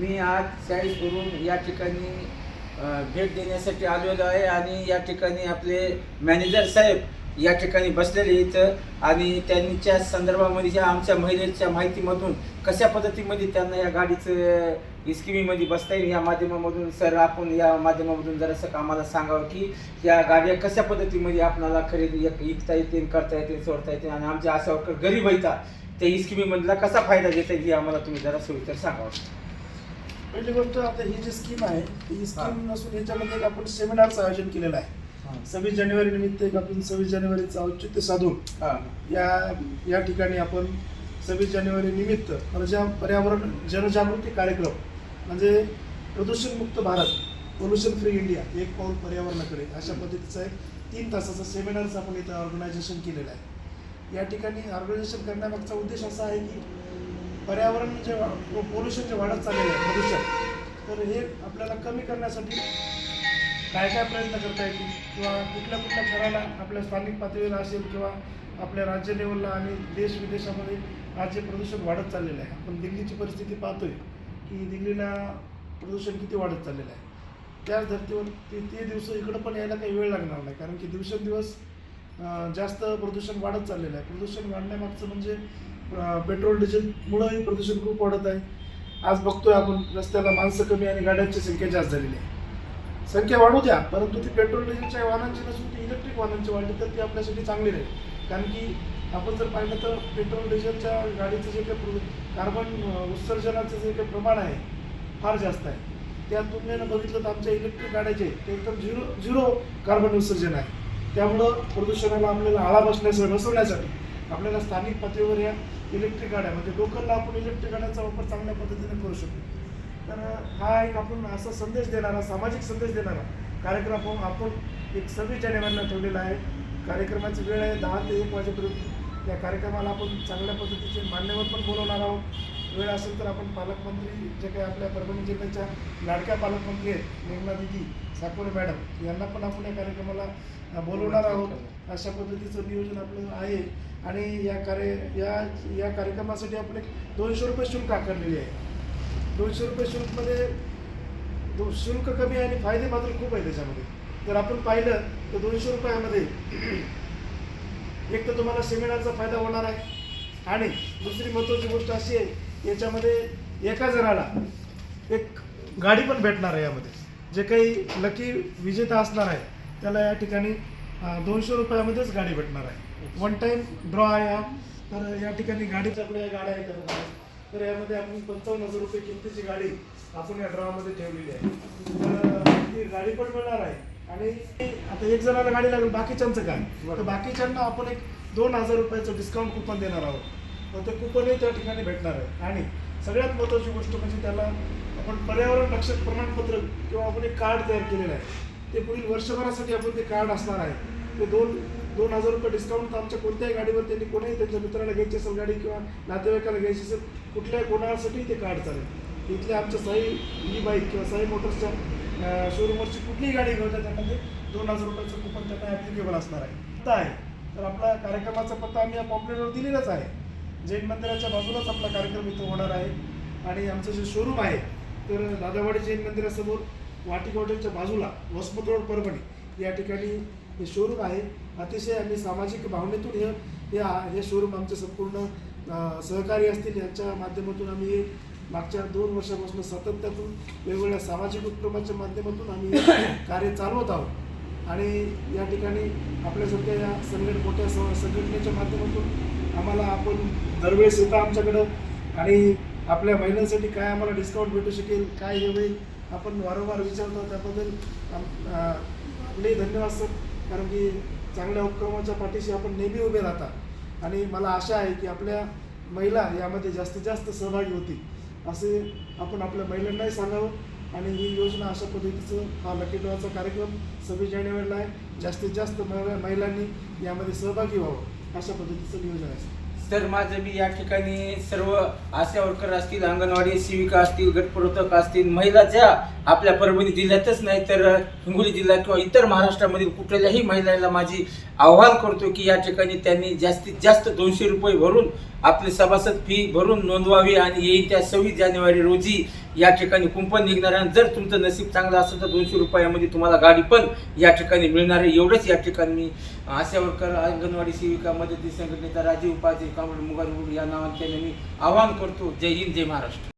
मी आज चाळीसवरून या ठिकाणी भेट देण्यासाठी आलेलो आहे आणि या ठिकाणी आपले मॅनेजर साहेब या ठिकाणी बसलेले इथं आणि त्यांच्या संदर्भामध्ये ज्या आमच्या महिलेच्या माहितीमधून कशा पद्धतीमध्ये त्यांना या गाडीचं स्किमीमध्ये बसता येईल या माध्यमामधून सर आपण या माध्यमामधून जरासं आम्हाला सांगावं की या गाड्या कशा पद्धतीमध्ये आपणाला खरेदी एक- विकता येतील करता येतील सोडता येतील आणि आमच्या असा वर्कर गरीब आहेत. त्या इस्किमीमधला कसा फायदा घेता येईल हे आम्हाला तुम्ही जरा सविस्तर सांगावं. पहिली गोष्ट आता ही जी स्कीम आहे ही. स्कीम नसून याच्यामध्ये एक आपण सेमिनारचं आयोजन केलेलं आहे. सव्वीस जानेवारी निमित्त एक आपण सव्वीस जानेवारीचं औचित्य साधून या या ठिकाणी आपण सव्वीस जानेवारी निमित्त प्रजा पर्यावरण जनजागृती कार्यक्रम म्हणजे प्रदूषणमुक्त भारत पोल्युशन फ्री इंडिया एक पाऊल पर्यावरणाकडे अशा पद्धतीचं एक तीन तासाचं सेमिनारचं आपण इथं ऑर्गनायझेशन केलेलं आहे. या ठिकाणी ऑर्गनायझेशन करण्यामागचा उद्देश असा आहे की पर्यावरण जे पोल्युशन जे वाढत चाललेलं आहे प्रदूषण तर हे आपल्याला कमी करण्यासाठी काय काय प्रयत्न करता येतील? किंवा कुठल्या कुठल्या थराला आपल्या स्थानिक पातळीला असेल किंवा आपल्या राज्य लेवलला आणि देश विदेशामध्ये आज जे प्रदूषण वाढत चाललेलं आहे. आपण दिल्लीची परिस्थिती पाहतोय की दिल्लीला प्रदूषण किती वाढत चाललेलं आहे. त्याच धर्तीवर ते ते दिवस इकडं पण यायला काही वेळ लागणार नाही. कारण की दिवसेंदिवस जास्त प्रदूषण वाढत चाललेलं आहे. प्रदूषण वाढण्यामागचं म्हणजे पेट्रोल डिझेलमुळंही प्रदूषण खूप वाढत आहे. आज बघतोय आपण रस्त्याला माणसं कमी आणि गाड्यांची संख्या जास्त झालेली आहे. संख्या वाढू द्या परंतु ती पेट्रोल डिझेलच्या वाहनांची नसून ती इलेक्ट्रिक वाहनांची वाढली तर ती आपल्यासाठी चांगली राहील. कारण की आपण जर पाहिलं तर पेट्रोल डिझेलच्या गाडीचं जे काही कार्बन उत्सर्जनाचं जे काही प्रमाण आहे फार जास्त आहे. त्या तुलनेनं बघितलं तर आमच्या इलेक्ट्रिक गाड्याचे ते एकदम झिरो झिरो कार्बन उत्सर्जन आहे. त्यामुळं प्रदूषणाला आपल्याला आळा बसण्यासाठी बसवण्यासाठी आपल्याला स्थानिक पातळीवर या इलेक्ट्रिक गाड्या म्हणजे लोकलला आपण इलेक्ट्रिक गाड्यांचा वापर चांगल्या पद्धतीने करू शकतो. तर हा एक आपण असा संदेश देणारा सामाजिक संदेश देणारा कार्यक्रम आपण आपण एक सव्वीस जानेवारीला ठेवलेला आहे. कार्यक्रमाची वेळ आहे दहा ते एक वाजेपर्यंत. त्या कार्यक्रमाला आपण चांगल्या पद्धतीचे मान्यवर पण बोलवणार आहोत. वेळ असेल तर आपण पालकमंत्री जे काही आपल्या परभणी जिल्ह्याच्या लाडक्या पालकमंत्री आहेत मेघना दिदी साकोरे मॅडम यांना पण आपण या कार्यक्रमाला बोलवणार आहोत. अशा पद्धतीचं नियोजन आपलं आहे. आणि या कार्य या या कार्यक्रमासाठी आपण एक दोनशे रुपये शुल्क आकारलेले आहे. दोनशे रुपये शुल्कमध्ये दो शुल्क कमी आहे आणि फायदे मात्र खूप आहे त्याच्यामध्ये. जर आपण पाहिलं तर दोनशे रुपयामध्ये एक तर तुम्हाला सेमिनारचा फायदा होणार आहे. आणि दुसरी महत्त्वाची गोष्ट अशी आहे याच्यामध्ये एका जणाला एक गाडी पण भेटणार आहे यामध्ये. जे काही लकी विजेता असणार आहे त्याला या ठिकाणी दोनशे रुपयामध्येच गाडी भेटणार आहे. वन टाईम ड्रॉ आहे हा. तर या ठिकाणी गाडी आपल्या या गाड्या आहे तर यामध्ये आपण पंचावन्न हजार रुपये किमतीची गाडी आपण या ड्रॉमध्ये ठेवलेली आहे. तर ती गाडी पण मिळणार आहे. आणि आता एक जणाला गाडी लागेल बाकीच्यांचं काय? तर बाकीच्यांना आपण एक दोन हजार रुपयाचं डिस्काउंट कुपन देणार आहोत. तर ते कुपनही त्या ठिकाणी भेटणार आहे. आणि सगळ्यात महत्त्वाची गोष्ट म्हणजे त्याला आपण पर्यावरण रक्षक प्रमाणपत्र किंवा आपण एक कार्ड तयार केलेलं आहे. ते पुढील वर्षभरासाठी आपण ते कार्ड असणार आहे. ते दोन दोन हजार रुपये डिस्काउंट आमच्या कोणत्याही गाडीवर त्यांनी कोणीही त्यांच्या मित्राला घ्यायची असेल गाडी किंवा नातेवाईकाला घ्यायची असेल कुठल्याही कोणासाठी ते कार्ड चालेल. इथल्या आमच्या साई ई बाईक किंवा साई मोटर्सच्या शोरूमवरची कुठलीही गाडी घेऊ त्याच्यामध्ये म्हणजे दोन हजार रुपयाचं कुपन त्यांना ॲप्लिकेबल असणार आहे. पत्ता आहे. तर आपला कार्यक्रमाचा पत्ता आम्ही या पॉम्पलेटवर दिलेलाच आहे. जैन मंदिराच्या बाजूलाच आपला कार्यक्रम इथं होणार आहे. आणि आमचं जे शोरूम आहे तर दादावाडी जैन मंदिरासमोर वाटिक हॉटेलच्या बाजूला वसमत रोड परभणी या ठिकाणी हे शोरूम आहे. अतिशय आम्ही सामाजिक भावनेतून हे या हे शोरूम आमचे संपूर्ण सहकारी असतील यांच्या माध्यमातून आम्ही मागच्या दोन वर्षापासून सातत्यातून वेगवेगळ्या सामाजिक उपक्रमाच्या माध्यमातून आम्ही कार्य चालवत आहोत. आणि या ठिकाणी आपल्यासारख्या या संघट मोठ्या संघटनेच्या माध्यमातून आम्हाला आपण दरवेळेस येता आमच्याकडं. आणि आपल्या महिलांसाठी काय आम्हाला डिस्काउंट भेटू शकेल काय हे होईल आपण वारंवार विचारतो. त्याबद्दल आपले धन्यवाद सर. कारण की चांगल्या उपक्रमाच्या पाठीशी आपण नेहमी उभे राहता. आणि मला आशा आहे की आपल्या महिला यामध्ये जास्तीत जास्त सहभागी होतील. असे आपण आपल्या महिलांनाही सांगावं. आणि ही योजना अशा पद्धतीचं हा लकी ड्रॉचा कार्यक्रम सव्वीस जानेवारीला आहे. जास्तीत जास्त महिला महिलांनी यामध्ये सहभागी व्हावं अशा पद्धतीचं नियोजन आहे. तर माझं मी या ठिकाणी सर्व आशा वर्कर असतील अंगणवाडी सेविका असतील गटप्रवर्तक असतील महिला ज्या आपल्या परभणी जिल्ह्यातच नाही तर हिंगोली जिल्हा किंवा इतर महाराष्ट्रामधील कुठल्याही महिलांना माझी आव्हान करतो की या ठिकाणी त्यांनी जास्तीत जास्त दोनशे रुपये भरून आपली सभासद फी भरून नोंदवावी आणि येईल त्या सव्वीस जानेवारी रोजी या ठिकाणी कुंपण निघणार आहे. आणि जर तुमचं नसीब चांगलं असेल तर दोनशे रुपयामध्ये तुम्हाला गाडी पण या ठिकाणी मिळणार आहे. एवढंच या ठिकाणी मी आशावरकर अंगणवाडी सेविका मदती संघटनेचा राजीव उपाध्ये कांबळे मुगार या नावाने मी आवाहन करतो. जय हिंद जय महाराष्ट्र.